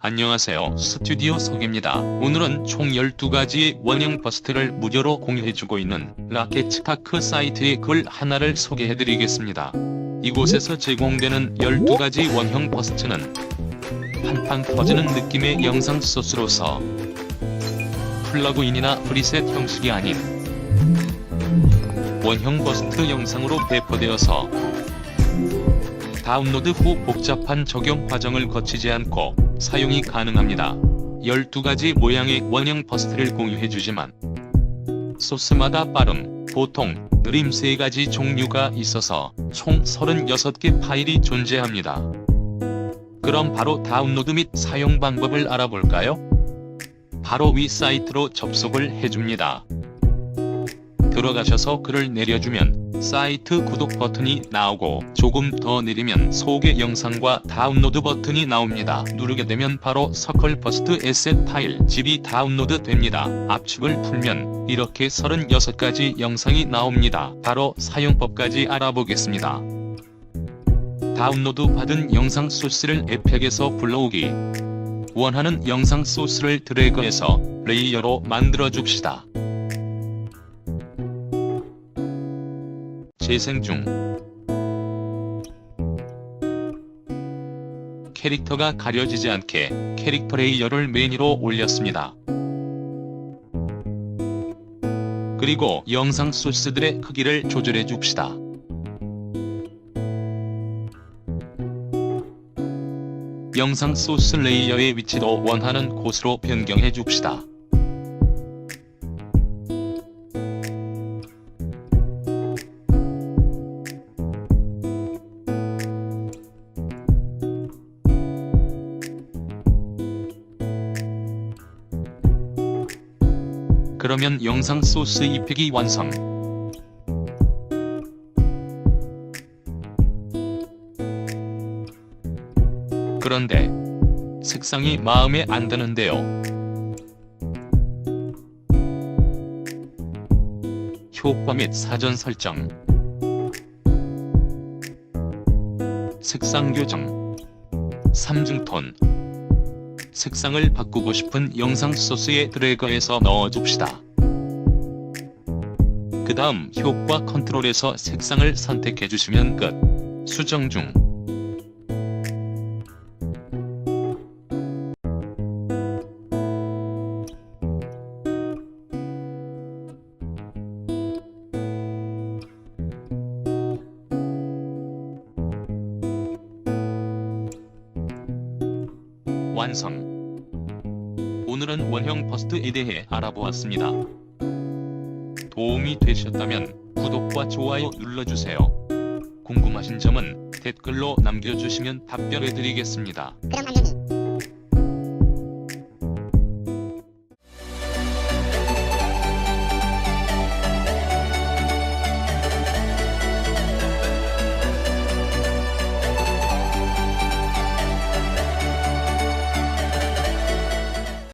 안녕하세요. 스튜디오 석입니다. 오늘은 총 12가지의 원형 버스트를 무료로 공유해주고 있는 라켓스타크 사이트의 글 하나를 소개해드리겠습니다. 이곳에서 제공되는 12가지 원형 버스트는 팡팡 터지는 느낌의 영상 소스로서 플러그인이나 프리셋 형식이 아닌 원형 버스트 영상으로 배포되어서 다운로드 후 복잡한 적용 과정을 거치지 않고 사용이 가능합니다. 12가지 모양의 원형 버스트를 공유해주지만 소스마다 빠름, 보통, 느림 3가지 종류가 있어서 총 36개 파일이 존재합니다. 그럼 바로 다운로드 및 사용 방법을 알아볼까요? 바로 위 사이트로 접속을 해줍니다. 들어가셔서 글을 내려주면 사이트 구독 버튼이 나오고 조금 더 내리면 소개 영상과 다운로드 버튼이 나옵니다. 누르게 되면 바로 서클 버스트 에셋 파일 집이 다운로드 됩니다. 압축을 풀면 이렇게 36가지 영상이 나옵니다. 바로 사용법까지 알아보겠습니다. 다운로드 받은 영상 소스를 앱팩에서 불러오기 원하는 영상 소스를 드래그해서 레이어로 만들어 줍시다. 재생 중 캐릭터가 가려지지 않게 캐릭터 레이어를 메뉴로 올렸습니다. 그리고 영상 소스들의 크기를 조절해 줍시다. 영상 소스 레이어의 위치도 원하는 곳으로 변경해 줍시다. 그러면 영상 소스 이펙이 완성. 그런데 색상이 마음에 안 드는데요. 효과 및 사전 설정 색상 교정 3중 톤 색상을 바꾸고 싶은 영상 소스에 드래그해서 넣어줍시다. 그 다음 효과 컨트롤에서 색상을 선택해주시면 끝. 수정 중. 완성. 오늘은 원형 버스트에 대해 알아보았습니다. 도움이 되셨다면 구독과 좋아요 눌러주세요. 궁금하신 점은 댓글로 남겨주시면 답변해드리겠습니다. 그럼 안녕히